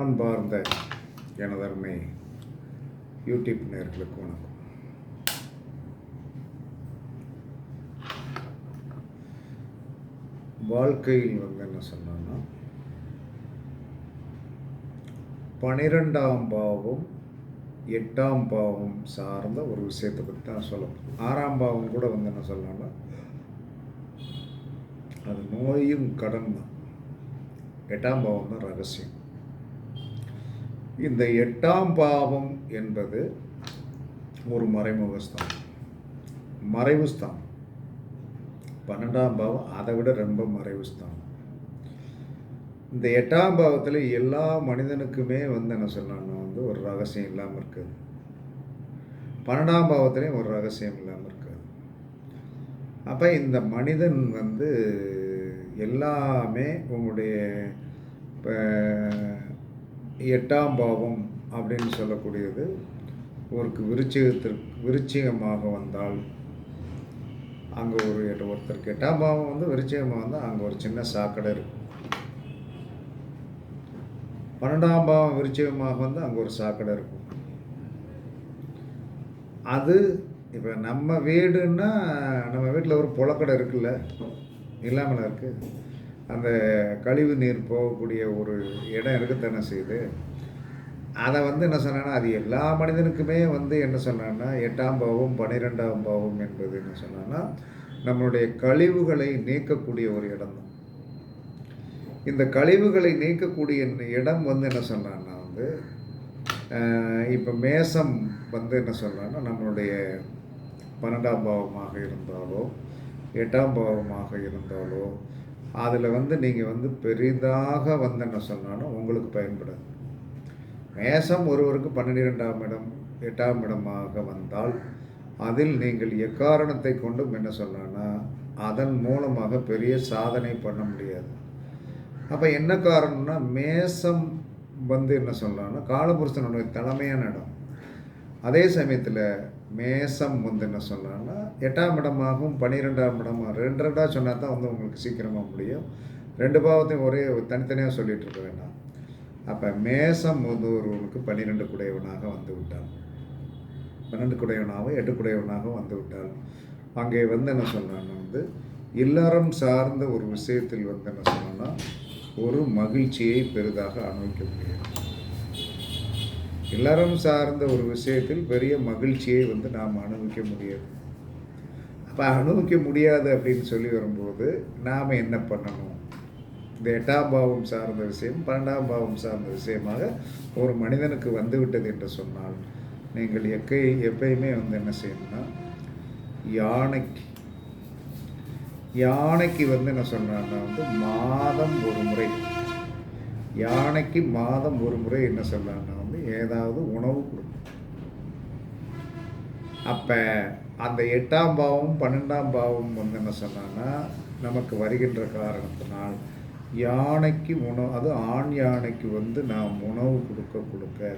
அன்பார்ந்த எனதருமை யூடியூப் நேர்களுக்கு வணக்கம். வாழ்க்கையில் வந்து என்ன சொன்னான்னா பனிரெண்டாம் பாவம் எட்டாம் பாவம் சார்ந்த ஒரு விஷயத்தை பற்றி தான் சொல்லணும் ஆறாம் பாவம் கூட வந்து என்ன சொல்லலாம்னா அது நோயும் கடன் தான். எட்டாம் பாவம் தான் ரகசியம். இந்த எட்டாம் பாவம் என்பது ஒரு மறைமுக ஸ்தானம் மறைவு ஸ்தானம் பன்னெண்டாம் பாவம் அதை விட ரொம்ப மறைவு ஸ்தானம் இந்த எட்டாம் பாவத்தில் எல்லா மனிதனுக்குமே வந்து என்ன சொல்லணும்னா வந்து ஒரு ரகசியம் இல்லாமல் இருக்குது. பன்னெண்டாம் பாவத்துலேயும் ஒரு ரகசியம் இல்லாமல் இருக்காது. அப்போ இந்த மனிதன் வந்து எல்லாமே உங்களுடைய இப்போ எட்டாம் பாவம் அப்படின்னு சொல்லக்கூடியது ஒரு விருச்சிகத்திற்கு விருச்சிகமாக வந்தால் அங்கே ஒரு எட்டு ஒருத்தருக்கு எட்டாம் பாவம் வந்து விருச்சிகமாக வந்தால் அங்கே ஒரு சின்ன சாக்கடை இருக்கும் பன்னெண்டாம் பாவம் விருச்சிகமாக வந்து அங்கே ஒரு சாக்கடை இருக்கும் அது இப்போ நம்ம வீடுன்னா நம்ம வீட்டில் ஒரு புழக்கடை இருக்குல்ல இல்லாமல் இருக்குது அந்த கழிவு நீர் போகக்கூடிய ஒரு இடம் இருக்கத்தானே செய்யுது? அதை வந்து என்ன சொன்னான்னா அது எல்லா மனிதனுக்குமே வந்து என்ன சொன்னான்னா எட்டாம் பாவம் பன்னிரெண்டாம் பாவம் என்பது என்ன சொன்னான்னா நம்மளுடைய கழிவுகளை நீக்கக்கூடிய ஒரு இடம் தான். இந்த கழிவுகளை நீக்கக்கூடிய இடம் வந்து என்ன சொன்னான்னா வந்து இப்போ மேசம் வந்து என்ன சொல்கிறான்னா நம்மளுடைய பன்னெண்டாம் பாவமாக இருந்தாலோ எட்டாம் பாவமாக இருந்தாலோ அதில் வந்து நீங்கள் வந்து பெரிதாக வந்து என்ன சொன்னாலும் உங்களுக்கு பயன்படாது. மேசம் ஒருவருக்கு பன்னிரெண்டாம் இடம் எட்டாம் இடமாக வந்தால் அதில் நீங்கள் எக்காரணத்தை கொண்டும் என்ன சொல்லலாம்னா அதன் மூலமாக பெரிய சாதனை பண்ண முடியாது. அப்போ என்ன காரணம்னா மேசம் வந்து என்ன சொல்லலாம்னா காலபுருஷனுடைய தலைமையான இடம். அதே சமயத்தில் மேசம் வந்து என்ன சொல்லலாம்னா எட்டாம் இடமாகவும் பன்னிரெண்டாம் இடமாக ரெண்டு ரெண்டாக சொன்னால் தான் வந்து உங்களுக்கு சீக்கிரமாக முடியும். ரெண்டு பாவத்தையும் ஒரே தனித்தனியாக சொல்லிகிட்டு இருக்க வேண்டாம். அப்போ மேசம் வந்து ஒருவனுக்கு பன்னிரெண்டு குடையவனாக வந்து விட்டான். பன்னெண்டு குடையவனாகவும் எட்டு குடையவனாகவும் வந்து விட்டால் அங்கே வந்து என்ன சொன்னான்னா வந்து இல்லறம் சார்ந்த ஒரு விஷயத்தில் வந்து என்ன சொன்னோன்னா ஒரு மகிழ்ச்சியை பெரிதாக அனுபவிக்க முடியாது. இல்லறம் சார்ந்த ஒரு விஷயத்தில் பெரிய மகிழ்ச்சியை வந்து நாம் அனுபவிக்க முடியாது. அப்போ அனுபவிக்க முடியாது அப்படின்னு சொல்லி வரும்போது நாம் என்ன பண்ணணும்? இந்த எட்டாம் பாவம் சார்ந்த விஷயம் பன்னெண்டாம் பாவம் சார்ந்த விஷயமாக ஒரு மனிதனுக்கு வந்துவிட்டது என்று சொன்னால் நீங்கள் எக்கை எப்பயுமே வந்து என்ன செய்யணும்னா யானைக்கு யானைக்கு வந்து என்ன சொன்னான்னா வந்து மாதம் ஒரு முறை. யானைக்கு மாதம் ஒரு முறை என்ன சொல்லலாம்னா ஏதாவது உணவு கொடுக்கும். அப்போ அந்த எட்டாம் பாவம் பன்னெண்டாம் பாவம் வந்து என்ன சொன்னான்னா நமக்கு வருகின்ற காரணத்தினால் யானைக்கு உணவு அது ஆண் யானைக்கு வந்து நாம் உணவு கொடுக்க கொடுக்க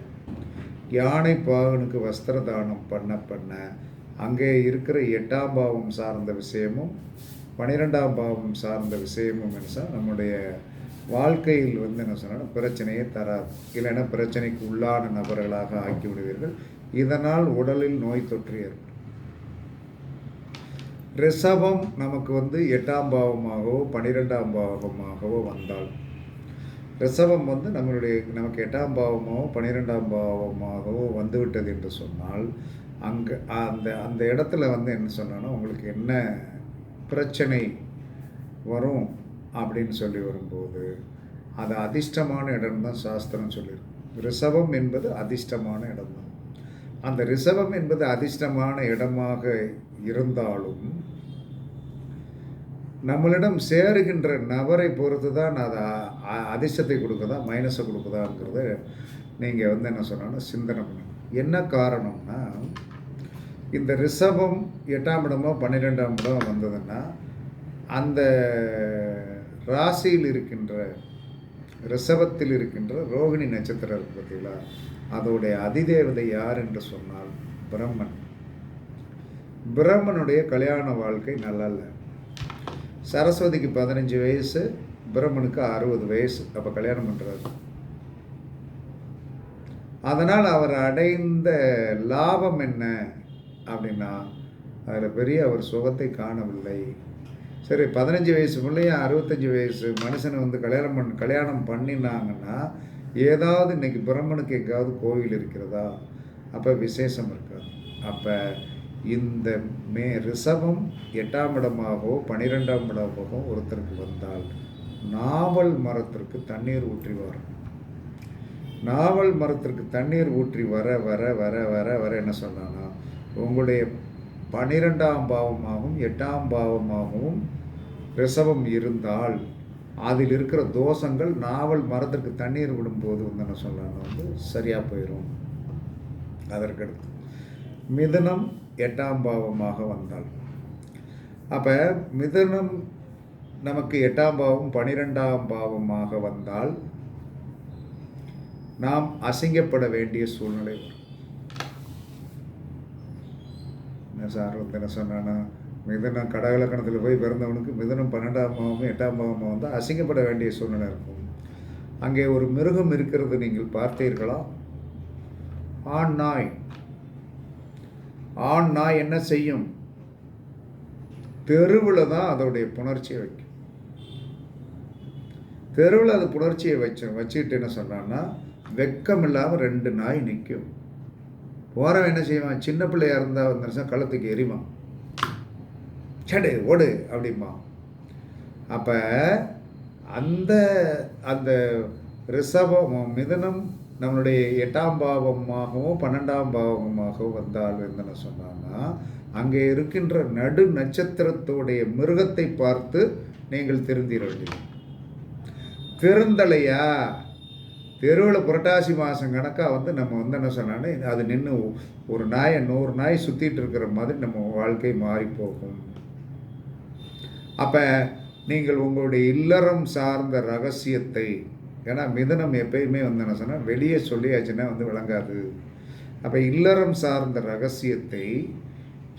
யானை பாகனுக்கு வஸ்திர தானம் பண்ண பண்ண அங்கே இருக்கிற எட்டாம் பாவம் சார்ந்த விஷயமும் பனிரெண்டாம் பாவம் சார்ந்த விஷயமும் என்ன நம்முடைய வாழ்க்கையில் வந்து என்ன சொன்னால் பிரச்சனையை தராது. இல்லைன்னா பிரச்சனைக்கு உள்ளான நபர்களாக ஆக்கி விடுவீர்கள் இதனால் உடலில் நோய் தொற்று ஏற்படும். ரிஷபம் நமக்கு வந்து எட்டாம் பாவமாகவோ பன்னிரெண்டாம் பாவமாகவோ வந்தால் ரிஷபம் வந்து நம்மளுடைய நமக்கு எட்டாம் பாவமாகவோ பன்னிரெண்டாம் பாவமாகவோ வந்துவிட்டது என்று சொன்னால் அங்கே அந்த அந்த இடத்துல வந்து என்ன சொன்னான்னா உங்களுக்கு என்ன பிரச்சனை வரும் அப்படின்னு சொல்லி வரும்போது அது அதிர்ஷ்டமான இடம் தான் சாஸ்திரம் சொல்லியிருக்கு. ரிஷபம் என்பது அதிர்ஷ்டமான இடம் தான் அந்த ரிஷபம் என்பது அதிர்ஷ்டமான இடமாக இருந்தாலும் நம்மளிடம் சேருகின்ற நபரை பொறுத்து தான் அது அதிர்ஷ்டத்தை கொடுக்குதா மைனஸை கொடுக்குதாங்கிறத நீங்கள் வந்து என்ன சொன்னாலும் சிந்தனை பண்ணணும் என்ன காரணம்னா இந்த ரிஷபம் எட்டாம் இடமோ பன்னிரெண்டாம் இடம் வந்ததுன்னா அந்த ராசியில் இருக்கின்ற ரிஷபத்தில் இருக்கின்ற ரோகிணி நட்சத்திரம் இருக்கு பார்த்தீங்களா? அதோடைய அதிதேவதை யார் என்று சொன்னால் பிரம்மன். பிரம்மனுடைய கல்யாண வாழ்க்கை நல்லா இல்லை சரஸ்வதிக்கு பதினஞ்சு வயசு பிரம்மனுக்கு அறுபது வயசு அப்போ கல்யாணம் பண்ணுறாரு அதனால் அவர் அடைந்த லாபம் என்ன? அப்படின்னா அதில் பெரிய அவர் சுகத்தை காணவில்லை. சரி பதினஞ்சு வயசு பிள்ளையும் அறுபத்தஞ்சி வயசு மனுஷனை வந்து கல்யாணம் பண் கல்யாணம் பண்ணினாங்கன்னா ஏதாவது இன்னைக்கு பிரம்மனுக்கு எங்காவது கோவில் இருக்கிறதா? அப்போ விசேஷம் இருக்காது. அப்போ இந்த மே ரிஷபம் எட்டாம் இடமாகவோ பனிரெண்டாம் இடமாகவோ ஒருத்தருக்கு வந்தால் நாவல் மரத்திற்கு தண்ணீர் ஊற்றி வரும் நாவல் மரத்திற்கு தண்ணீர் ஊற்றி வர வர வர வர வர என்ன சொன்னான்னா உங்களுடைய பனிரெண்டாம் பாவமாகவும் எட்டாம் பாவமாகவும் ரிசவம் இருந்தால் அதில் இருக்கிற தோஷங்கள் நாவல் மரத்திற்கு தண்ணீர் விடும்போது வந்து என்ன சொல்லலாம்னா வந்து சரியாக போயிடும் அதற்கடுத்து மிதுனம் எட்டாம் பாவமாக வந்தால். அப்போ மிதுனம் நமக்கு எட்டாம் பாவம் பனிரெண்டாம் பாவமாக வந்தால் நாம் அசிங்கப்பட வேண்டிய சூழ்நிலை வரும். என்ன சார் என்ன சொன்னான்னா மிதனம் கடகலக்கணத்தில் போய் பிறந்தவனுக்கு மிதனம் பன்னெண்டாம் பாவமும் எட்டாம் பாவமும் வந்து அசிங்கப்பட வேண்டிய சூழ்நிலை இருக்கும். அங்கே ஒரு மிருகம் இருக்கிறது நீங்கள் பார்த்தீர்களா? ஆண் நாய். ஆண் நாய் என்ன செய்யும்? தெருவில் தான் அதோடைய புணர்ச்சியை வைக்கும். தெருவில் அது புணர்ச்சியை வச்சு வச்சுக்கிட்டு என்ன சொன்னான்னா வெக்கம் இல்லாமல் ரெண்டு நாய் நிற்கும். ஓரம் என்ன செய்வான்? சின்ன பிள்ளையாக இருந்தால் வந்துருச்சா கழுத்துக்கு எரிவான். சடு ஓடு அப்படிம்பா அப்போ அந்த அந்த ரிஷபம் மிதனம் நம்மளுடைய எட்டாம் பாவமாகவும் பன்னெண்டாம் பாவமாகவும் வந்தால் என்ன சொன்னான்னா அங்கே இருக்கின்ற நடு நட்சத்திரத்துடைய மிருகத்தை பார்த்து நீங்கள் திருந்திட வேண்டியது. திருந்தலையா? தெருவில் புரட்டாசி மாதம் கணக்காக வந்து நம்ம வந்து என்ன சொன்னோன்னே அது நின்று ஒரு நாயை நூறு நாய் சுற்றிட்டு இருக்கிற மாதிரி நம்ம வாழ்க்கை மாறி போகும். அப்போ நீங்கள் உங்களுடைய இல்லறம் சார்ந்த ரகசியத்தை ஏன்னா மிதனம் எப்பயுமே வந்து என்ன சொன்னால் வெளியே சொல்லியாச்சுன்னா வந்து விளங்காது. அப்போ இல்லறம் சார்ந்த ரகசியத்தை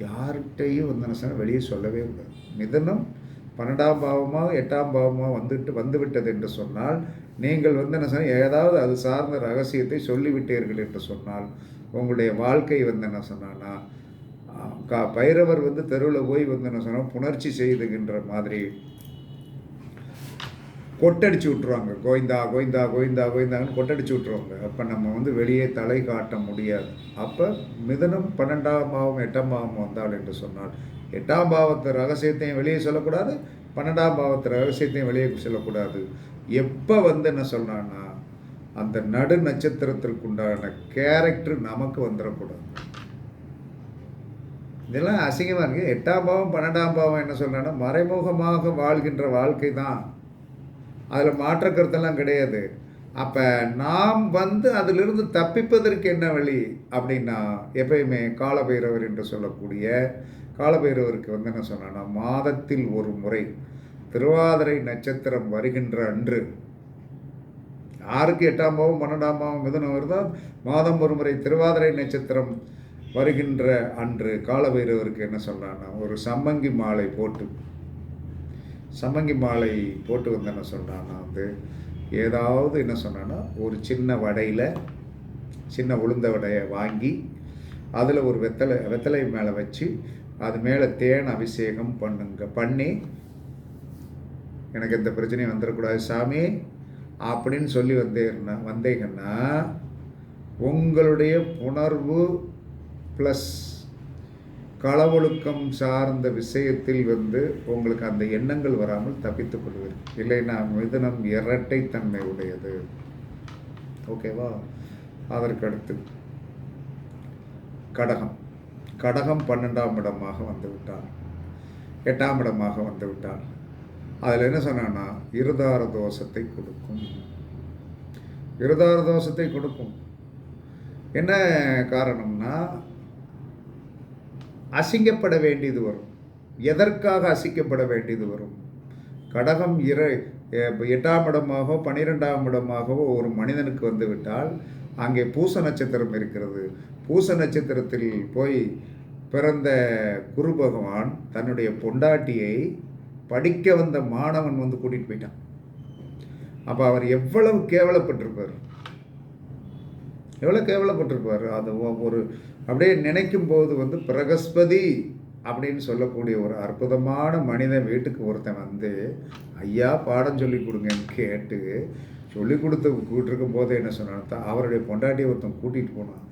யார்கிட்டையும் வந்து என்ன சொன்னால் வெளியே சொல்லவே கூடாது. மிதனம் பன்னெண்டாம் பாவமாக எட்டாம் பாவமாக வந்துட்டு வந்துவிட்டது என்று சொன்னால் நீங்கள் வந்து என்ன சொன்னால் ஏதாவது அது சார்ந்த ரகசியத்தை சொல்லிவிட்டீர்கள் என்று சொன்னால் உங்களுடைய வாழ்க்கை வந்து என்ன சொன்னான்னா கா பைரவர் வந்து தெருவில் போய் வந்து என்ன சொன்னால் புணர்ச்சி செய்துகின்ற மாதிரி கொட்டடிச்சு விட்ருவாங்க கோயந்தா கோயந்தா கோயந்தா கோயந்தாங்கன்னு கொட்டடிச்சு விட்ருவாங்க அப்போ நம்ம வந்து வெளியே தலை காட்ட முடியாது. அப்போ மிதனம் பன்னெண்டாம் பாவம் எட்டாம் பாவம் வந்தால் என்று சொன்னால் எட்டாம் பாவத்து ரகசியத்தையும் வெளியே சொல்லக்கூடாது பன்னெண்டாம் பாவத்து ரகசியத்தையும் வெளியே சொல்லக்கூடாது. எப்போ வந்து என்ன சொல்கிறான்னா அந்த நடு நட்சத்திரத்திற்கு உண்டான கேரக்டர் நமக்கு வந்துடக்கூடாது. இதெல்லாம் அசிங்கமாக இருக்குது எட்டாம் பாவம் பன்னெண்டாம் பாவம் என்ன சொல்கிறான்னா மறைமுகமாக வாழ்கின்ற வாழ்க்கை தான் அதில் மாற்றக்கருத்தெல்லாம் கிடையாது. அப்போ நாம் வந்து அதிலிருந்து தப்பிப்பதற்கு என்ன வழி? அப்படின்னா எப்பயுமே காலபைரவர் என்று சொல்லக்கூடிய காலபைரவருக்கு வந்து என்ன சொன்னா மாதத்தில் ஒரு முறை திருவாதிரை நட்சத்திரம் வருகின்ற அன்று. யாருக்கு எட்டாம் பாவம் பன்னெண்டாம் பாவம் மிதனம் வருதோ மாதம் ஒரு முறை திருவாதிரை நட்சத்திரம் வருகின்ற அன்று காலபைரவருக்கு என்ன சொல்கிறான்னா ஒரு சம்மங்கி மாலை போட்டு சம்மங்கி மாலை போட்டு வந்து என்ன சொல்கிறான்னா வந்து ஏதாவது என்ன சொன்னான்னா ஒரு சின்ன வடையில் சின்ன உளுந்த வடையை வாங்கி அதில் ஒரு வெத்தலை வெத்தலை மேலே வச்சு அது மேலே தேன் அபிஷேகம் பண்ணுங்க. பண்ணி எனக்கு எந்த பிரச்சனையும் வந்துடக்கூடாது சாமி அப்படின்னு சொல்லி வந்தேன்னா வந்தீங்கன்னா உங்களுடைய புணர்வு ப்ளஸ் களவொழுக்கம் சார்ந்த விஷயத்தில் வந்து உங்களுக்கு அந்த எண்ணங்கள் வராமல் தப்பித்துக் கொள்வீர்கள் இல்லைன்னா மிதுனம் இரட்டைத்தன்மை உடையது. ஓகேவா அதற்கடுத்து கடகம். கடகம் பன்னெண்டாம் இடமாக வந்து விட்டார் எட்டாம் இடமாக வந்து விட்டார் அதில் என்ன சொன்னான்னா இருதார தோஷத்தை கொடுக்கும். இருதார தோஷத்தை கொடுக்கும். என்ன காரணம்னா அசிங்கப்பட வேண்டியது வரும். எதற்காக அசிக்கப்பட வேண்டியது வரும்? கடகம் இர எட்டாம் இடமாகவோ பன்னிரெண்டாம் இடமாகவோ ஒரு மனிதனுக்கு வந்துவிட்டால் அங்கே பூச நட்சத்திரம் இருக்கிறது. பூச நட்சத்திரத்தில் போய் பிறந்த குரு பகவான் தன்னுடைய பொண்டாட்டியை படிக்க வந்த மாணவன் வந்து கூட்டிகிட்டு போயிட்டான். அப்போ அவர் எவ்வளவு கேவலப்பட்டிருப்பார்? எவ்வளோ கேவலப்பட்டிருப்பார்? அது ஒ- ஒரு அப்படியே நினைக்கும் போது வந்து பிரகஸ்பதி அப்படின்னு சொல்லக்கூடிய ஒரு அற்புதமான மனிதன் வீட்டுக்கு ஒருத்தன் வந்து ஐயா பாடம் சொல்லி கொடுங்கன்னு கேட்டு சொல்லி கொடுத்து கூட்டிருக்கும் போது என்ன சொன்னான் அவருடைய பொண்டாட்டியை ஒருத்தன் கூட்டிகிட்டு போனான்.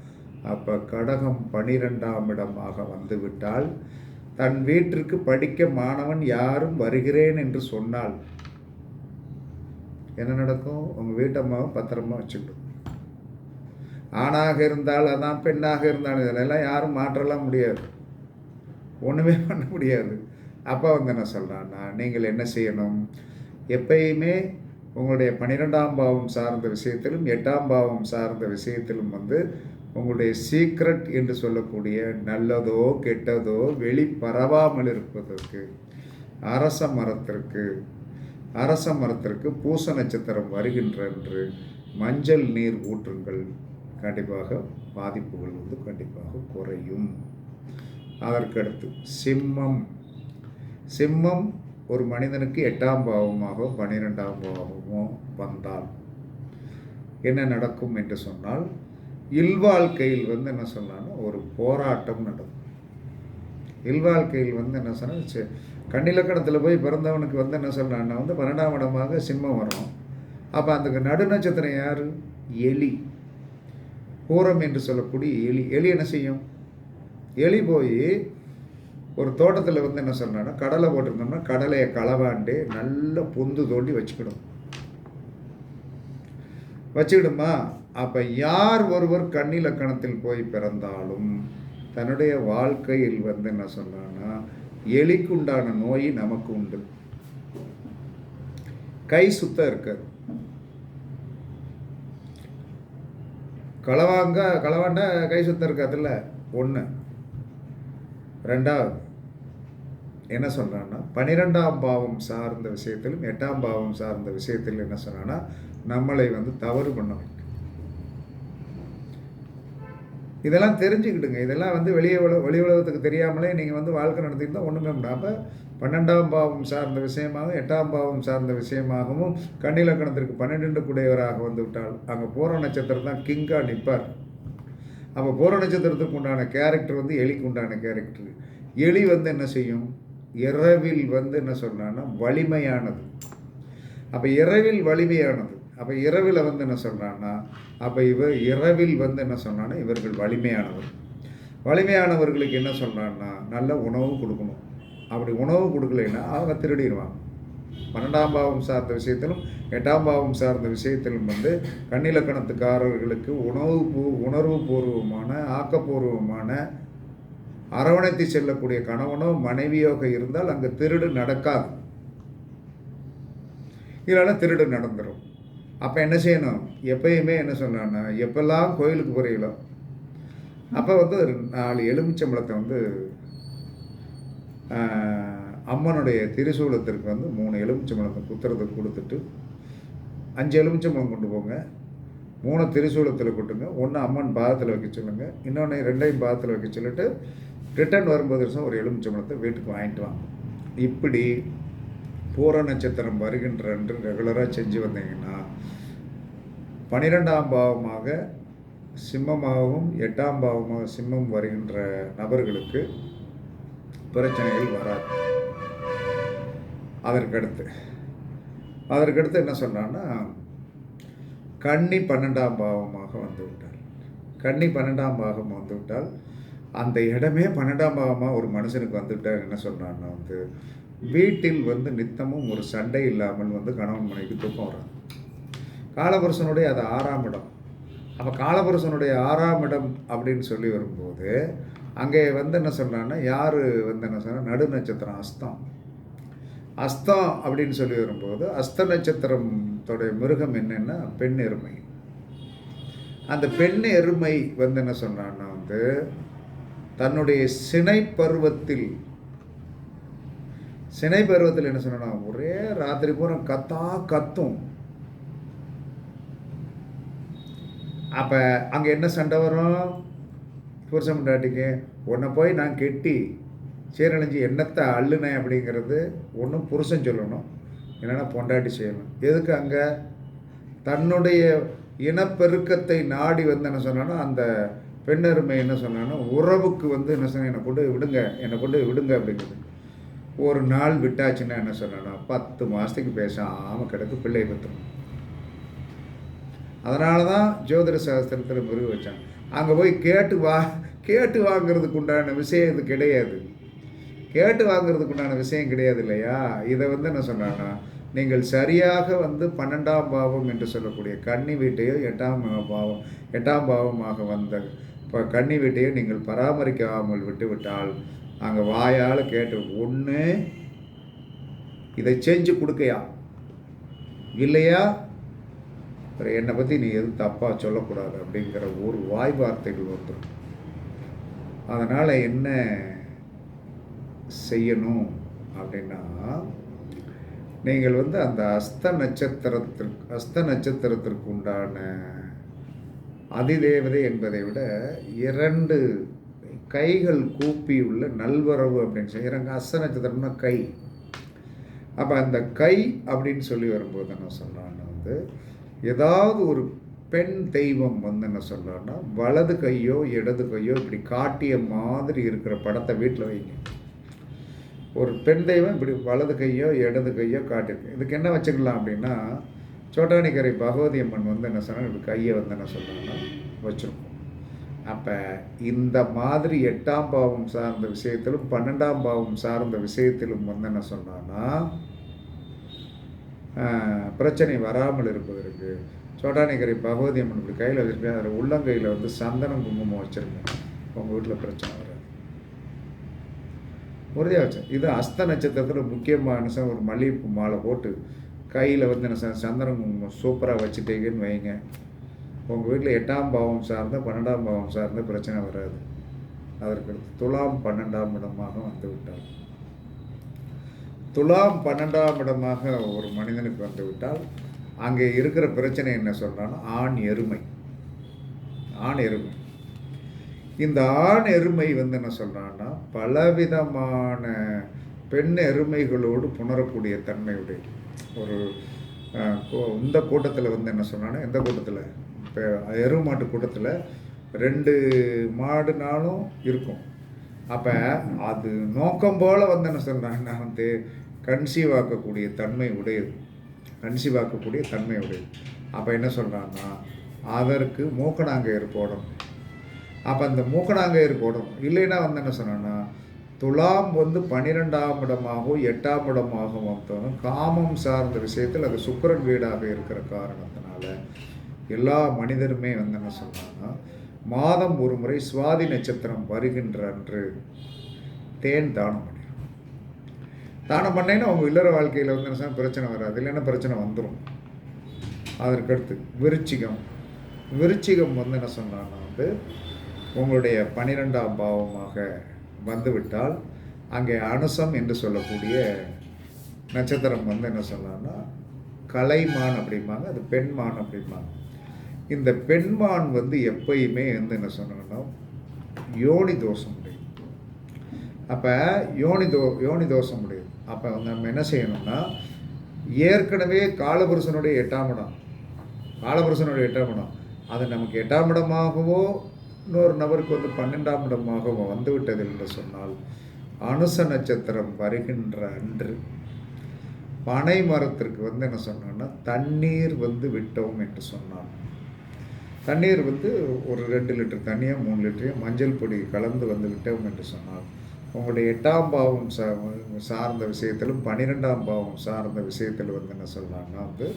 அப்போ கடகம் பனிரெண்டாம் இடமாக வந்து விட்டால் தன் வீட்டிற்கு படிக்க மாணவன் யாரும் வருகிறேன் என்று சொன்னால் என்ன நடக்கும்? உங்கள் வீட்டம்மாவை பத்திரமா வச்சுக்கிடும். ஆணாக இருந்தால் அதான் பெண்ணாக இருந்தாலும் இதெல்லாம் யாரும் மாற்றலாம் முடியாது. ஒன்றுமே பண்ண முடியாது. அப்பா வந்து என்ன சொல்கிறான்னா நீங்கள் என்ன செய்யணும்? எப்பயுமே உங்களுடைய பன்னிரெண்டாம் பாவம் சார்ந்த விஷயத்திலும் எட்டாம் பாவம் சார்ந்த விஷயத்திலும் வந்து உங்களுடைய சீக்ரெட் என்று சொல்லக்கூடிய நல்லதோ கெட்டதோ வெளி பரவாமல் இருப்பதற்கு அரச மரத்திற்கு அரச மரத்திற்கு பூச நட்சத்திரம் வருகின்ற என்று மஞ்சள் நீர் ஊற்றுங்கள். கண்டிப்பாக பாதிப்புகள் வந்து கண்டிப்பாக குறையும். அதற்கடுத்து சிம்மம். சிம்மம் ஒரு மனிதனுக்கு எட்டாம் பாவமாக பன்னிரெண்டாம் பாவமோ வந்தால் என்ன நடக்கும் என்று சொன்னால் இல்வாழ்க்கையில் வந்து என்ன சொன்னான்னா ஒரு போராட்டம் நடக்கும். இல்வாழ்க்கையில் வந்து என்ன சொன்னால் கண்ணிலக்கணத்தில் போய் பிறந்தவனுக்கு வந்து என்ன சொல்கிறான்னா வந்து பன்னெண்டாம் இடமாக சிம்மம் வரும். அப்போ அந்த நடுநட்சத்திரம் யார்? எலி. பூரம் என்று சொல்லக்கூடிய எலி எலி என்ன செய்யும்? எலி போய் ஒரு தோட்டத்தில் வந்து என்ன சொன்னான்னா கடலை போட்டிருந்தோம்னா கடலையை களவாண்டு நல்ல பொந்து தோண்டி வச்சுக்கிடும். வச்சுக்கிடுமா? அப்போ யார் ஒருவர் கண்ணிலக்கணத்தில் போய் பிறந்தாலும் தன்னுடைய வாழ்க்கையில் வந்து என்ன சொன்னான்னா எலிக்குண்டான நோய் நமக்கு உண்டு. கை சுத்தம் இருக்காது. களவாங்க களவாண்ட கை சுத்தம் இருக்காதுல்ல? ஒன்று ரெண்டாவது என்ன சொல்கிறான்னா பன்னிரெண்டாம் பாவம் சார்ந்த விஷயத்திலும் எட்டாம் பாவம் சார்ந்த விஷயத்திலும் என்ன சொன்னான்னா நம்மளை வந்து தவறு பண்ண வைக்கும் இதெல்லாம் தெரிஞ்சுக்கிட்டுங்க. இதெல்லாம் வந்து வெளியே உல வெளி உலகத்துக்கு தெரியாமலே நீங்கள் வந்து வாழ்க்கை நடத்திருந்தால் ஒன்றுமே முடியாது. பன்னெண்டாம் பாவம் சார்ந்த விஷயமாகவும் எட்டாம் பாவம் சார்ந்த விஷயமாகவும் கண்ணிலக்கணத்திற்கு பன்னெண்டு குடையவராக வந்து விட்டால் அங்கே பூர நட்சத்திரம் தான் கிங்காக நிற்பார் அப்போ பூர நட்சத்திரத்துக்கு உண்டான கேரக்டர் வந்து எலிக்கு உண்டான கேரக்டர் எலி வந்து என்ன செய்யும்? இரவில் வந்து என்ன சொன்னான்னா வலிமையானது. அப்போ இரவில் வலிமையானது. அப்போ இரவில் வந்து என்ன சொல்கிறான்னா அப்போ இவர் இரவில் வந்து என்ன சொன்னான்னா இவர்கள் வலிமையானவர். வலிமையானவர்களுக்கு என்ன சொல்கிறான்னா நல்ல உணவு கொடுக்கணும். அப்படி உணவு கொடுக்கலைன்னா அவங்க திருடிடுவாங்க. பன்னெண்டாம் பாவம் சார்ந்த விஷயத்திலும் எட்டாம் பாவம் சார்ந்த விஷயத்திலும் வந்து கண்ணிலக்கணத்துக்காரர்களுக்கு உணவு பூ உணர்வு பூர்வமான ஆக்கப்பூர்வமான அரவணைத்து செல்லக்கூடிய கணவனோ மனைவியோக இருந்தால் அங்கே திருடு நடக்காது. இதனால் திருடு நடந்துடும் அப்போ என்ன செய்யணும்? எப்பயுமே என்ன சொன்னான்னா எப்பெல்லாம் கோயிலுக்கு போகிறீங்களோ அப்போ வந்து நாலு எலுமிச்சம்பழத்தை வந்து அம்மனுடைய திரிசூலத்திற்கு வந்து மூணு எலுமிச்சம்பழத்தை குத்துறதை கொடுத்துட்டு அஞ்சு எலுமிச்சம்பழம் கொண்டு போங்க. மூணு திரிசூலத்தில் கொட்டுங்க. ஒன்று அம்மன் பாதத்தில் வைக்க சொல்லுங்கள் இன்னொன்று ரெண்டையும் பாதத்தில் வைக்க சொல்லிட்டு ரிட்டர்ன் வரும்போது வருஷம் ஒரு எலுமிச்சம்பழத்தை வீட்டுக்கு வாங்கிட்டு வாங்க. இப்படி பூர நட்சத்திரம் வருகின்ற என்று ரெகுலராக செஞ்சு வந்தீங்கன்னா பனிரெண்டாம் பாவமாக சிம்மமாகவும் எட்டாம் பாவமாக சிம்மம் வருகின்ற நபர்களுக்கு பிரச்சனைகள் வராது. அதற்கடுத்து அதற்கடுத்து என்ன சொன்னான்னா கன்னி பன்னெண்டாம் பாவமாக வந்துவிட்டார். கன்னி பன்னெண்டாம் பாவம் வந்துவிட்டால் அந்த இடமே பன்னெண்டாம் பாவமாக ஒரு மனுஷனுக்கு வந்துவிட்டால் என்ன சொல்கிறான்னா வந்து வீட்டில் வந்து நித்தமும் ஒரு சண்டை இல்லாமல் வந்து கணவன் மனைவிக்கு தூக்கம் வராது. காலபுருஷனுடைய அது ஆறாம் இடம். அப்போ காலபுருஷனுடைய ஆறாம் இடம் அப்படின்னு சொல்லி வரும்போது அங்கே வந்து என்ன சொல்கிறான்னா யார் வந்து என்ன சொல்கிறா நடு நட்சத்திரம் அஸ்தம். அஸ்தம் அப்படின்னு சொல்லி வரும்போது அஸ்த நட்சத்திரத்தோடைய மிருகம் என்னென்னா பெண் எருமை. அந்த பெண் எருமை வந்து என்ன சொல்கிறான்னா வந்து தன்னுடைய சினை பருவத்தில் சினை பருவத்தில் என்ன சொன்னா ஒரே ராத்திரி பூரா கத்தா கத்தும். அப்போ அங்கே என்ன சண்டை வரும்? புருஷன் முண்டாட்டிக்கு உன்னை போய் நான் கெட்டி சீரழிஞ்சு என்னத்தை அள்ளுனேன்? அப்படிங்கிறது ஒன்றும் புருஷன் சொல்லணும். இல்லைன்னா பொண்டாட்டி செய்யணும். எதுக்கு அங்கே? தன்னுடைய இனப்பெருக்கத்தை நாடி வந்து என்ன சொன்னாலும் அந்த பெண்ணருமை என்ன சொன்னான்னா உறவுக்கு வந்து என்ன சொன்னால் என்னை கொண்டு விடுங்க என்னை கொண்டு விடுங்க அப்படிங்கிறது ஒரு நாள் விட்டாச்சுன்னா என்ன சொன்னான்னா பத்து மாதத்துக்கு பேசாமல் கிடக்கு பிள்ளை பத்தணும் அதனால தான் ஜோதிட சாஸ்திரத்தில் முருகு வச்சான் அங்கே போய் கேட்டு வா கேட்டு வாங்குறதுக்கு உண்டான விஷயம் இது கிடையாது. கேட்டு வாங்கிறதுக்கு உண்டான விஷயம் கிடையாது இல்லையா? இதை வந்து என்ன சொன்னான்னா நீங்கள் சரியாக வந்து பன்னெண்டாம் பாவம் என்று சொல்லக்கூடிய கன்னி வீட்டையோ எட்டாம் பாவம் எட்டாம் பாவமாக வந்த இப்போ கன்னி வீட்டையோ நீங்கள் பராமரிக்காமல் விட்டு விட்டால் அங்கே வாயால் கேட்டு ஒன்று இதை செஞ்சு கொடுக்கையா? இல்லையா? அப்புறம் என்னை பற்றி நீ எதுவும் தப்பாக சொல்லக்கூடாது அப்படிங்கிற ஒரு வாய் வார்த்தைகள் வந்துடும். அதனால் என்ன செய்யணும் அப்படின்னா நீங்கள் வந்து அந்த அஸ்த நட்சத்திரத்திற்கு அஸ்த நட்சத்திரத்திற்கு உண்டான அதிதேவதை என்பதை விட இரண்டு கைகள் கூப்பி உள்ள நல்வரவு அப்படின்னு சொல்லி அஸ்த நட்சத்திரம்னா கை. அப்போ அந்த கை அப்படின்னு சொல்லி வரும்போது என்ன சொல்கிறான்னு வந்து ஏதாவது ஒரு பெண் தெய்வம் வந்து என்ன சொல்கிறான்னா வலது கையோ இடது கையோ இப்படி காட்டிய மாதிரி இருக்கிற படத்தை வீட்டில் வைங்க. ஒரு பெண் தெய்வம் இப்படி வலது கையோ இடது கையோ காட்டிருக்கு இதுக்கு என்ன வச்சுக்கலாம் அப்படின்னா சோட்டானிக்கரை பகவதி அம்மன் வந்து என்ன சொன்னால் இப்படி கையை வந்து என்ன சொல்கிறாங்கன்னா வச்சுருக்கோம். அப்போ இந்த மாதிரி எட்டாம் பாவம் சார்ந்த விஷயத்திலும் பன்னெண்டாம் பாவம் சார்ந்த விஷயத்திலும் வந்து என்ன சொன்னான்னா பிரச்சனை வராமல் இருப்பதற்கு சோட்டானிக்கரை பகவதி அம்மன் இப்படி கையில் வச்சுருக்கேன். அதில் உள்ளங்கையில் வந்து சந்தனம் குங்குமம் வச்சுருக்கேன். உங்கள் வீட்டில் பிரச்சனை வராது. உறுதியாக வச்சேன் இது அஸ்த நட்சத்திரத்தில் முக்கியமான ஒரு மல்லிகைப்பூ மாலை போட்டு கையில் வந்து என்ன சார் சந்தனம் குங்குமம் சூப்பராக வச்சுட்டீங்கன்னு வைங்க. உங்கள் வீட்டில் எட்டாம் பாவம் சார்ந்த பன்னெண்டாம் பாவம் சார்ந்த பிரச்சனை வராது. அதற்கு துலாம் பன்னெண்டாம் இடமாக வந்து விட்டார். துலாம் பன்னெண்டாம் இடமாக ஒரு மனிதனுக்கு வந்துவிட்டால் அங்கே இருக்கிற பிரச்சனை என்ன சொல்கிறான்னா ஆண் எருமை. ஆண் எருமை. இந்த ஆண் எருமை வந்து என்ன சொல்கிறான்னா பலவிதமான பெண் எருமைகளோடு புணரக்கூடிய தன்மையுடைய ஒரு இந்த கூட்டத்தில் வந்து என்ன சொன்னான்னா எந்த கூட்டத்தில்? இப்போ எருவு மாட்டு கூட்டத்தில் ரெண்டு மாடுனாலும் இருக்கும். அப்போ அது நோக்கம் போல் வந்து என்ன சொல்கிறாங்கன்னா வந்து கன்சீவ் ஆக்கக்கூடிய தன்மை உடையது. கன்சீவ் ஆக்கக்கூடிய தன்மை உடையது. அப்போ என்ன சொல்கிறாங்கன்னா அதற்கு மூக்கணாங்கயிறு போடணும் அப்போ அந்த மூக்கணாங்கயிறு போடணும் இல்லைன்னா வந்து என்ன சொன்னோன்னா துலாம் வந்து பன்னிரெண்டாம் இடமாகவும் எட்டாம் இடமாகவும் வந்தோம் காமம் சார்ந்த விஷயத்தில் அது சுக்கரன் வீடாக இருக்கிற காரணத்தினால எல்லா மனிதருமே வந்து என்ன சொன்னாங்கன்னா மாதம் ஒரு முறை சுவாதி நட்சத்திரம் வருகின்ற அன்று தேன் தானம் தானம் பண்ணேன்னா அவங்க இல்லற வாழ்க்கையில் வந்து என்ன பிரச்சனை வராது. இல்லைன்னா பிரச்சனை வந்துடும் அதற்கடுத்து விருச்சிகம். விருச்சிகம் வந்து என்ன சொன்னான்னா வந்து உங்களுடைய பனிரெண்டாம் பாவமாக வந்துவிட்டால் அங்கே அனுசம் என்று சொல்லக்கூடிய நட்சத்திரம் வந்து என்ன சொன்னான்னா கலைமான் அப்படிம்பாங்க அது பெண்மான் அப்படிம்பாங்க. இந்த பெண்மான் வந்து எப்பயுமே வந்து என்ன சொன்னாங்கன்னா யோனி தோஷம் அப்போ யோனி தோ யோனி தோஷம் முடியுது அப்போ நம்ம என்ன செய்யணும்னா ஏற்கனவே காலபுருஷனுடைய எட்டாம் இடம். காலபுருஷனுடைய எட்டாம் இடம். அது நமக்கு எட்டாம் இடமாகவோ இன்னொரு நபருக்கு வந்து பன்னெண்டாம் இடமாகவோ வந்துவிட்டது என்று சொன்னால் அனுச நட்சத்திரம் வருகின்ற அன்று பனை மரத்திற்கு வந்து என்ன சொன்னோன்னா தண்ணீர் வந்து விட்டோம் என்று சொன்னான். தண்ணீர் வந்து ஒரு ரெண்டு லிட்டர் தண்ணியாக மூணு லிட்டரையும் மஞ்சள் பொடி கலந்து வந்து விட்டோம் என்று சொன்னால் உங்களுடைய எட்டாம் பாவம் சா சார்ந்த விஷயத்திலும் பன்னிரெண்டாம் பாவம் சார்ந்த விஷயத்தில் வந்து என்ன சொல்லலாம்னா வந்து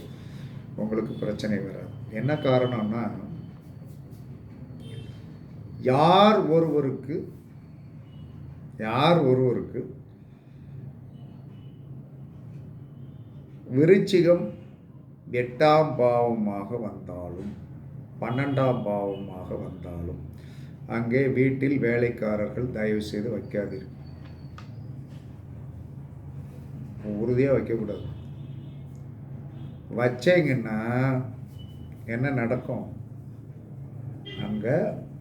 உங்களுக்கு பிரச்சனை வராது. என்ன காரணம்னா யார் ஒருவருக்கு யார் ஒருவருக்கு விருச்சிகம் எட்டாம் பாவமாக வந்தாலும் பன்னெண்டாம் பாவமாக வந்தாலும் அங்கே வீட்டில் வேலைக்காரர்கள் தயவு செய்து வைக்காதீர்கள். உறுதியாக வைக்கக்கூடாது. வச்சீங்கன்னா என்ன நடக்கும்? அங்கே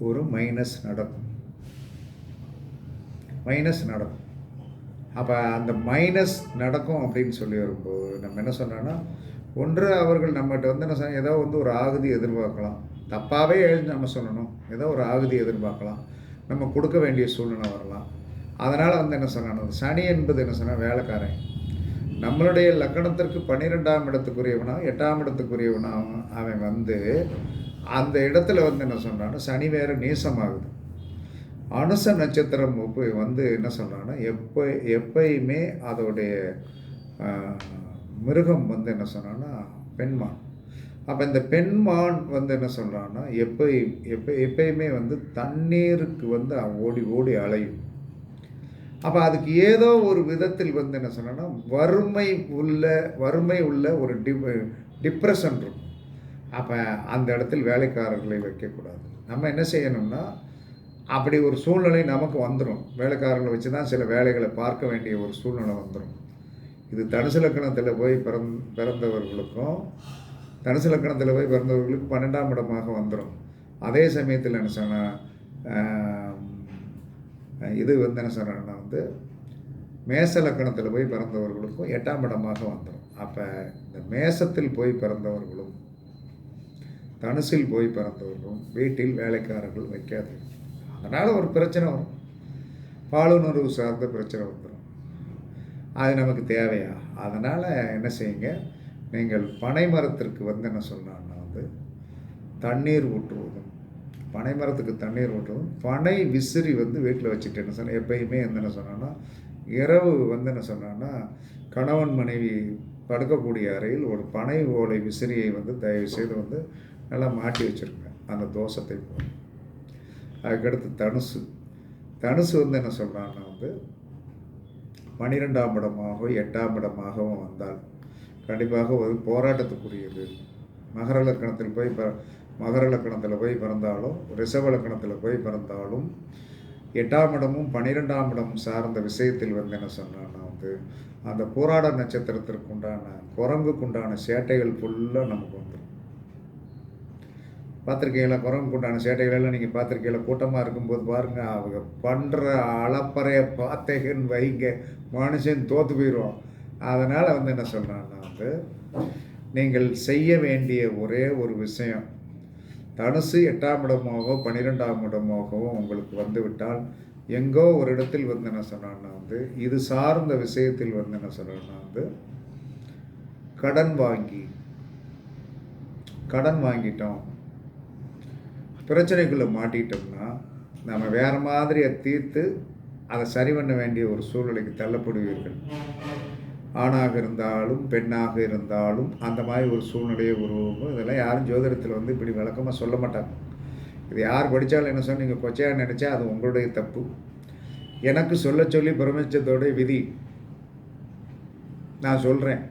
ஒரு மைனஸ் நடக்கும். மைனஸ் நடக்கும். அப்போ அந்த மைனஸ் நடக்கும் அப்படின்னு சொல்லி வரும்போது நம்ம என்ன சொன்னோன்னா ஒன்று அவர்கள் நம்மகிட்ட வந்து என்ன ஏதோ வந்து ஒரு ஆகுதி எதிர்பார்க்கலாம். தப்பாகவே எழுதி நம்ம சொல்லணும். ஏதோ ஒரு ஆகுதி எதிர்பார்க்கலாம். நம்ம கொடுக்க வேண்டிய சூழ்நிலை வரலாம். அதனால் வந்து என்ன சொன்னான் சனி என்பது என்ன சொன்னால் வேலைக்காரன். நம்மளுடைய லக்கணத்திற்கு பன்னிரெண்டாம் இடத்துக்குரியவனாக எட்டாம் இடத்துக்குரியவனாக அவன் வந்து அந்த இடத்துல வந்து என்ன சொல்கிறான்னா சனி வேறு நீசமாகுது. அனுச நட்சத்திரம் இப்போ வந்து என்ன சொல்கிறான்னா எப்போ எப்பயுமே அதோடைய மிருகம் வந்து என்ன சொன்னான்னா பெண்மான். அப்போ இந்த பெண்மான் வந்து என்ன சொல்கிறான்னா எப்பயும் எப்போ எப்பயுமே வந்து தண்ணீருக்கு வந்து அவன் ஓடி ஓடி அலையும். அப்போ அதுக்கு ஏதோ ஒரு விதத்தில் வந்து என்ன சொன்னோன்னா வறுமை உள்ள வறுமை உள்ள ஒரு டி டிப்ரெஷன் இருக்கும். அப்போ அந்த இடத்தில் வேலைக்காரர்களை வைக்கக்கூடாது. நம்ம என்ன செய்யணும்னா அப்படி ஒரு சூழ்நிலை நமக்கு வந்துடும் வேலைக்காரர்களை வச்சு தான் சில வேலைகளை பார்க்க வேண்டிய ஒரு சூழ்நிலை வந்துடும் இது தனுசு லக்கணத்தில் போய் பிறந் பிறந்தவர்களுக்கும் தனுசு லக்கணத்தில் போய் பிறந்தவர்களுக்கு பன்னெண்டாம் இடமாக வந்துடும் அதே சமயத்தில் என்ன சொன்னால் இது வந்து என்ன சொன்னா வந்து மேச லக்கணத்தில் போய் பிறந்தவர்களுக்கும் எட்டாம் இடமாக வந்துடும் அப்போ இந்த மேசத்தில் போய் பிறந்தவர்களும் தனுசில் போய் பிறந்தவர்களும் வீட்டில் வேலைக்காரர்கள் வைக்காது. அதனால் ஒரு பிரச்சனை வரும். பாலுணர்வு சார்ந்த பிரச்சனை வந்துடும் அது நமக்கு தேவையா? அதனால் என்ன செய்யுங்க நீங்கள் பனை மரத்திற்கு வந்து என்ன சொல்லலாம்னா வந்து தண்ணீர் ஊற்றுவதும் பனை மரத்துக்கு தண்ணீர் ஊற்றுவதும் பனை விசிறி வந்து வீட்டில் வச்சுட்டு என்ன சொன்ன எப்பயுமே வந்து என்ன சொன்னான்னா இரவு வந்து என்ன சொன்னான்னா கணவன் மனைவி படுக்கக்கூடிய அறையில் ஒரு பனை ஓலை விசிறியை வந்து தயவு செய்து வந்து நல்லா மாட்டி வச்சுருங்க. அந்த தோஷத்தை போல. அதுக்கடுத்து தனுசு. தனுசு வந்து என்ன சொல்கிறான்னா வந்து பன்னிரெண்டாம் இடமாகவும் எட்டாம் இடமாகவும் வந்தால் கண்டிப்பாக ஒரு போராட்டத்துக்குரியது. மகர லக்கணத்தில் போய் ப மகர லக்கணத்தில் போய் பிறந்தாலும் ரிஷப லக்கணத்தில் போய் பிறந்தாலும் எட்டாம் இடமும் பன்னிரெண்டாம் இடமும் சார்ந்த விஷயத்தில் வந்து என்ன சொன்னான்னா வந்து அந்த போராட நட்சத்திரத்திற்கு உண்டான குரங்குக்கு உண்டான சேட்டைகள் ஃபுல்லாக நமக்கு வந்துடும் பார்த்துருக்கீங்களா? குரங்குக்கு உண்டான சேட்டைகளெல்லாம் நீங்கள் பார்த்துருக்கீங்களா? கூட்டமாக இருக்கும்போது பாருங்கள் அவங்க பண்ணுற அளப்பறைய பார்த்தேகன்னு வைங்க மனுஷன் தோற்று போயிடுவான். அதனால் வந்து என்ன சொல்கிறேன்னா வந்து நீங்கள் செய்ய வேண்டிய ஒரே ஒரு விஷயம் தனுசு எட்டாம் இடமாகவோ பன்னிரெண்டாம் இடமாகவோ உங்களுக்கு வந்துவிட்டால் எங்கோ ஒரு இடத்தில் வந்து என்ன சொன்னான்னா வந்து இது சார்ந்த விஷயத்தில் வந்து என்ன சொல்கிறேன்னா வந்து கடன் வாங்கி கடன் வாங்கிட்டோம் பிரச்சனைக்குள்ளே மாட்டிட்டோம்னா நம்ம வேறு மாதிரியை தீர்த்து அதை சரி பண்ண வேண்டிய ஒரு சூழ்நிலைக்கு தள்ளப்படுவீர்கள். ஆணாக இருந்தாலும் பெண்ணாக இருந்தாலும் அந்த மாதிரி ஒரு சூழ்நிலையை உருவாகும் இதெல்லாம் யாரும் ஜோதிடத்தில் வந்து இப்படி விளக்கமாக சொல்ல மாட்டாங்க. இது யார் படித்தாலும் என்ன சொன்ன நீங்கள் கொச்சையாக நினச்சா அது உங்களுடைய தப்பு. எனக்கு சொல்ல சொல்லி பிரபஞ்சத்தோடைய விதி. நான் சொல்கிறேன்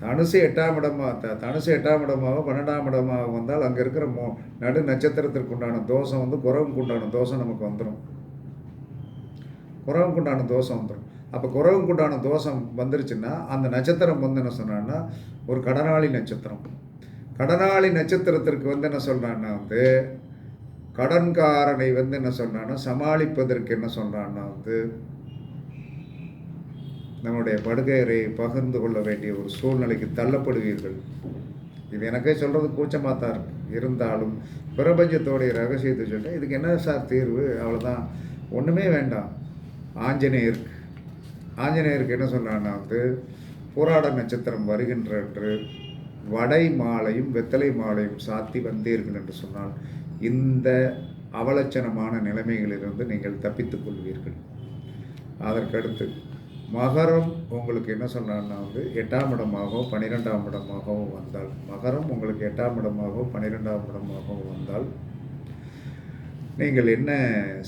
தனுசு எட்டாம் இடமா த தனுசு எட்டாம் இடமாக பன்னெண்டாம் இடமாக வந்தால் அங்கே இருக்கிற மோ நடு நட்சத்திரத்திற்கு உண்டான தோஷம் வந்து குறவுக்கு உண்டான தோஷம் நமக்கு வந்துடும் குறவுக்கு உண்டான தோஷம் வந்துடும் அப்போ குறவுக்கு உண்டான தோஷம் வந்துருச்சுன்னா அந்த நட்சத்திரம் வந்து என்ன சொன்னான்னா ஒரு கடனாளி நட்சத்திரம். கடனாளி நட்சத்திரத்திற்கு வந்து என்ன சொல்கிறான்னா வந்து கடன்காரனை வந்து என்ன சொல்கிறான்னா சமாளிப்பதற்கு என்ன சொல்கிறான்னா வந்து நம்முடைய படுகையறை பகிர்ந்து கொள்ள வேண்டிய ஒரு சூழ்நிலைக்கு தள்ளப்படுவீர்கள். இது எனக்கே சொல்கிறது கூச்சமாக தான் இருக்கு. இருந்தாலும் பிரபஞ்சத்தோடைய ரகசியத்தை சொல்லிட்டு இதுக்கு என்ன சார் தீர்வு? அவ்வளோதான் ஒன்றுமே வேண்டாம். ஆஞ்சநேயருக்கு. ஆஞ்சநேயருக்கு என்ன சொன்னான்னா வந்து போராட நட்சத்திரம் வருகின்ற என்று வடை மாலையும் வெத்தலை மாலையும் சாத்தி வந்தீர்கள் என்று சொன்னால் இந்த அவலட்சணமான நிலைமைகளிலிருந்து நீங்கள் தப்பித்துக் கொள்வீர்கள். அதற்கடுத்து மகரம் உங்களுக்கு என்ன சொன்னான்னா வந்து எட்டாம் இடமாகவோ பன்னிரெண்டாம் இடமாகவோ வந்தால் மகரம் உங்களுக்கு எட்டாம் இடமாகவோ பன்னிரெண்டாம் இடமாகவோ வந்தால் நீங்கள் என்ன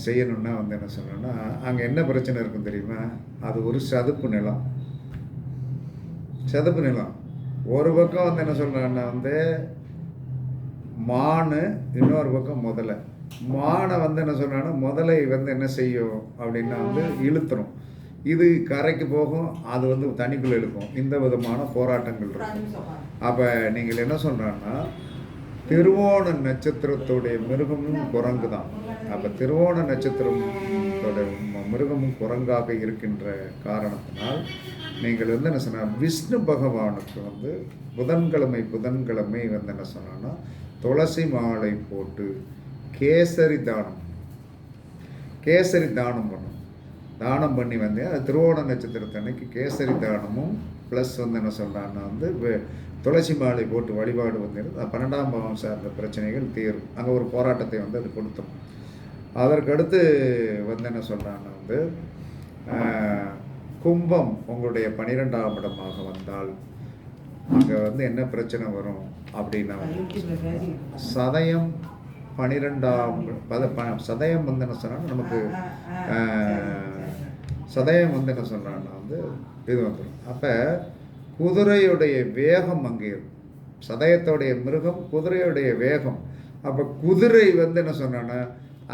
செய்யணும்னா வந்து என்ன சொன்னோன்னா அங்கே என்ன பிரச்சனை இருக்கும் தெரியுமா? அது ஒரு சதுப்பு நிலம். சதுப்பு நிலம். ஒரு பக்கம் வந்து என்ன சொல்கிறான்னா வந்து மானு இன்னொரு பக்கம் முதலை. மானை வந்து என்ன சொல்கிறான்னா முதலை வந்து என்ன செய்யும் அப்படின்னா வந்து இழுத்துரும். இது கரைக்கு போகும் அது வந்து தண்ணிக்குள்ளே இழுக்கும். இந்த விதமான போராட்டங்கள் இருக்கும். அப்போ நீங்கள் என்ன சொல்கிறான்னா திருவோண நட்சத்திரத்துடைய மிருகமும் குரங்கு தான் அப்போ திருவோண நட்சத்திரத்தோட மிருகமும் குரங்காக இருக்கின்ற காரணத்தினால் நீங்கள் வந்து என்ன சொன்னால் விஷ்ணு பகவானுக்கு வந்து புதன்கிழமை புதன்கிழமை வந்து என்ன சொன்னான்னா துளசி மாலை போட்டு கேசரி தானம் கேசரி தானம் பண்ணும். தானம் பண்ணி வந்து அது திருவோண நட்சத்திரத்தன்னைக்கு கேசரி தானமும் ப்ளஸ் வந்து என்ன சொல்கிறான்னா வந்து வே- துளசி மாலை போட்டு வழிபாடு வந்து அது பன்னெண்டாம் பாவம் சார்ந்த பிரச்சனைகள் தீரும். அங்கே ஒரு போராட்டத்தை வந்து அது கொடுத்தோம். அதற்கடுத்து வந்து என்ன சொல்கிறாங்கன்னா வந்து கும்பம் உங்களுடைய பனிரெண்டாம் இடமாக வந்தால் அங்கே வந்து என்ன பிரச்சனை வரும் அப்படின்னா வந்து சதயம் பனிரெண்டாம் பத ப- சதயம் வந்து என்ன சொன்னால் நமக்கு சதயம் வந்து என்ன சொல்கிறான்னா வந்து இது வந்துடும் அப்போ குதிரையுடைய வேகம் அங்கே இருக்கும். சதயத்தோடைய மிருகம் குதிரையுடைய வேகம். அப்போ குதிரை வந்து என்ன சொன்னான்னா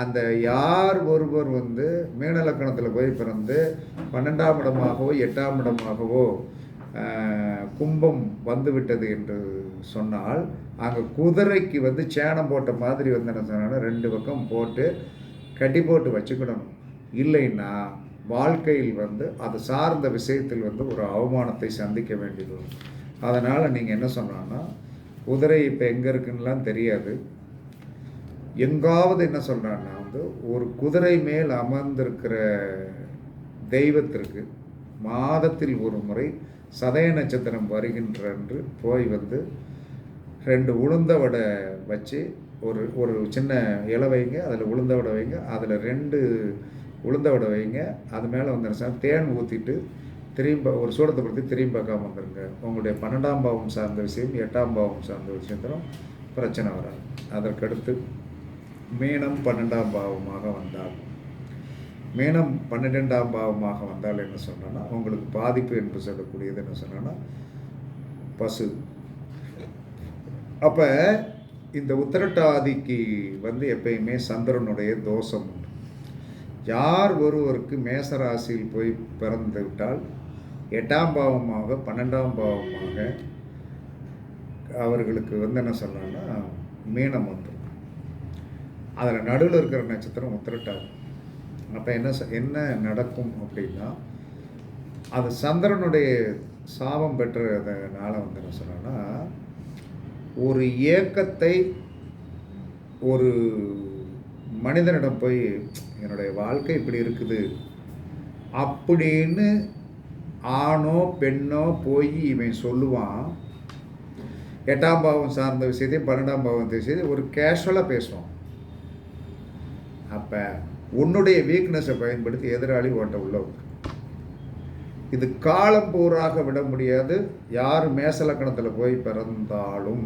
அந்த யார் ஒருவர் வந்து மீனலக்கணத்தில் போய் பிறந்து பன்னெண்டாம் இடமாகவோ எட்டாம் இடமாகவோ கும்பம் வந்துவிட்டது என்று சொன்னால் அங்கே குதிரைக்கு வந்து சேணம் போட்ட மாதிரி வந்து என்ன சொன்னாங்கன்னா ரெண்டு பக்கம் போட்டு கட்டி போட்டு வச்சுக்கிடணும். இல்லைன்னா வாழ்க்கையில் வந்து அது சார்ந்த விஷயத்தில் வந்து ஒரு அவமானத்தை சந்திக்க வேண்டியது வரும் அதனால் நீங்கள் என்ன சொன்னான்னா குதிரை இப்போ எங்கே இருக்குன்னெலாம் தெரியாது. எங்காவது என்ன சொல்கிறான்னா வந்து ஒரு குதிரை மேல் அமர்ந்திருக்கிற தெய்வத்திற்கு மாதத்தில் ஒரு முறை சதய நட்சத்திரம் வருகின்றன்று போய் வந்து ரெண்டு உளுந்த வடை வச்சு ஒரு ஒரு சின்ன இலை வைங்க அதில் உளுந்த வடை வைங்க அதில் ரெண்டு உளுந்த விட வைங்க. அது மேலே வந்து சார் தேன் ஊற்றிட்டு திரும்ப ஒரு சூடத்தை பற்றி திரும்பி பார்க்காம வந்துருங்க உங்களுடைய பன்னெண்டாம் பாவம் சார்ந்த விஷயம் எட்டாம் பாவம் சார்ந்த விஷயத்திலும் பிரச்சனை வராது. அதற்கடுத்து மீனம் பன்னெண்டாம் பாவமாக வந்தால். மீனம் பன்னிரெண்டாம் பாவமாக வந்தால் என்ன சொன்னோன்னா உங்களுக்கு பாதிப்பு என்று சொல்லக்கூடியது என்ன சொன்னோன்னா பசு. அப்போ இந்த உத்திரட்டாதிக்கு வந்து எப்பயுமே சந்திரனுடைய தோஷம் உண்டு. யார் ஒருவருக்கு மேசராசியில் போய் பிறந்து விட்டால் எட்டாம் பாவமாக பன்னெண்டாம் பாவமாக அவர்களுக்கு வந்து என்ன சொல்லலாம்னா மீனம் வந்துடும் அதில் நடுவில் இருக்கிற நட்சத்திரம் உத்திரட்டாகும் அப்போ என்ன என்ன நடக்கும் அப்படின்னா அது சந்திரனுடைய சாபம் பெற்றதுனால வந்து என்ன சொன்னோன்னா ஒரு ஏக்கத்தை ஒரு மனிதனிடம் போய் என்னுடைய வாழ்க்கை இப்படி இருக்குது. அப்படின்னு ஆணோ பெண்ணோ போய் இவன் சொல்லுவான். எட்டாம் பாவம் சார்ந்த விஷயத்தையும் பன்னெண்டாம் பாவம் விஷயத்தையும் ஒரு கேஷுவலாக பேசுவோம் அப்போ உன்னுடைய வீக்னஸை பயன்படுத்தி எதிராளி ஓட்ட உள்ள இது காலம் பூராக விட முடியாது. யார் மேசலக்கணத்தில் போய் பிறந்தாலும்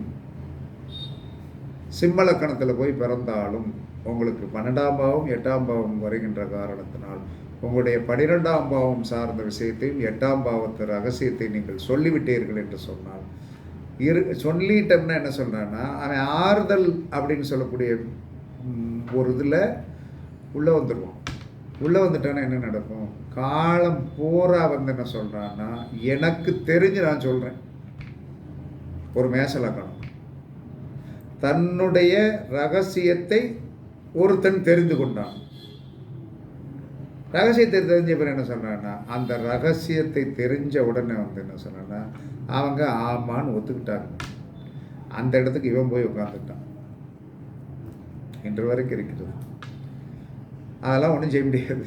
சிம்மலக்கணத்தில் போய் பிறந்தாலும் உங்களுக்கு பன்னெண்டாம் பாவம் எட்டாம் பாவம் வருகின்ற காரணத்தினால் உங்களுடைய பனிரெண்டாம் பாவம் சார்ந்த விஷயத்தையும் எட்டாம் பாவத்து ரகசியத்தை நீங்கள் சொல்லிவிட்டீர்கள் என்று சொன்னால் இரு சொல்லிட்டோம்னா என்ன சொல்கிறான்னா அவன் ஆறுதல் அப்படின்னு சொல்லக்கூடிய ஒரு இதில் உள்ளே வந்துடுவான் உள்ளே வந்துட்டானா என்ன நடக்கும்? காலம் போரா வந்து என்ன சொல்கிறான்னா எனக்கு தெரிஞ்சு நான் சொல்கிறேன் ஒரு மேசலக்கணம் தன்னுடைய ரகசியத்தை ஒருத்தன் தெரிந்து கொண்டான். ரகசியத்தை தெரிஞ்ச பிறகு என்ன சொல்கிறான்னா அந்த ரகசியத்தை தெரிஞ்ச உடனே வந்து என்ன சொன்னான்னா அவங்க ஆமான்னு ஒத்துக்கிட்டாங்க. அந்த இடத்துக்கு இவன் போய் உட்காந்துக்கிட்டான் இன்று வரைக்கும் இருக்கிறது. அதெல்லாம் ஒன்றும் செய்ய முடியாது.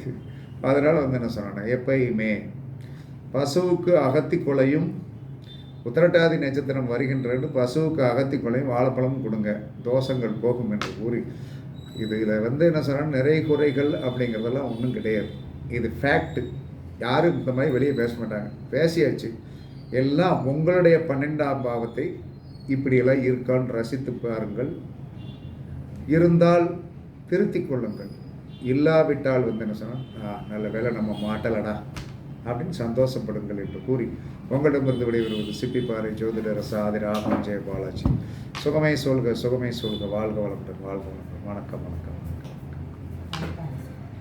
அதனால் வந்து என்ன சொன்னேன்னா எப்பயுமே பசுவுக்கு அகத்தி கொலையும் உத்திரட்டாதி நட்சத்திரம் வருகின்றது பசுவுக்கு அகத்தி கொலையும் வாழைப்பழமும் கொடுங்க. தோஷங்கள் போகும் என்று கூறி இதில் வந்து என்ன சொன்னால் நிறைய குறைகள் அப்படிங்கிறதெல்லாம் ஒன்றும் கிடையாது. இது ஃபேக்ட்டு யாரும் இந்த மாதிரி வெளியே பேச மாட்டாங்க. பேசியாச்சு. எல்லாம் உங்களுடைய பன்னெண்டாம் பாவத்தை இப்படியெல்லாம் இருக்கான்னு ரசித்து பாருங்கள். இருந்தால் திருத்திக் கொள்ளுங்கள். இல்லாவிட்டால் வந்து என்ன சொன்னால் நல்ல வேலை நம்ம மாட்டலடா அப்படின்னு சந்தோஷப்படுங்கள் என்று கூறி உங்களிடமிருந்து விடைபெறுவது சிப்பிப்பாறை ஜோதிடர் சாதி ராமன் ஜெய பாலாஜி சுகமே சொல்க சுகமே சொல்க வாழ்க வளமுடன் வாழ்க வளம் வணக்கம் வணக்கம்.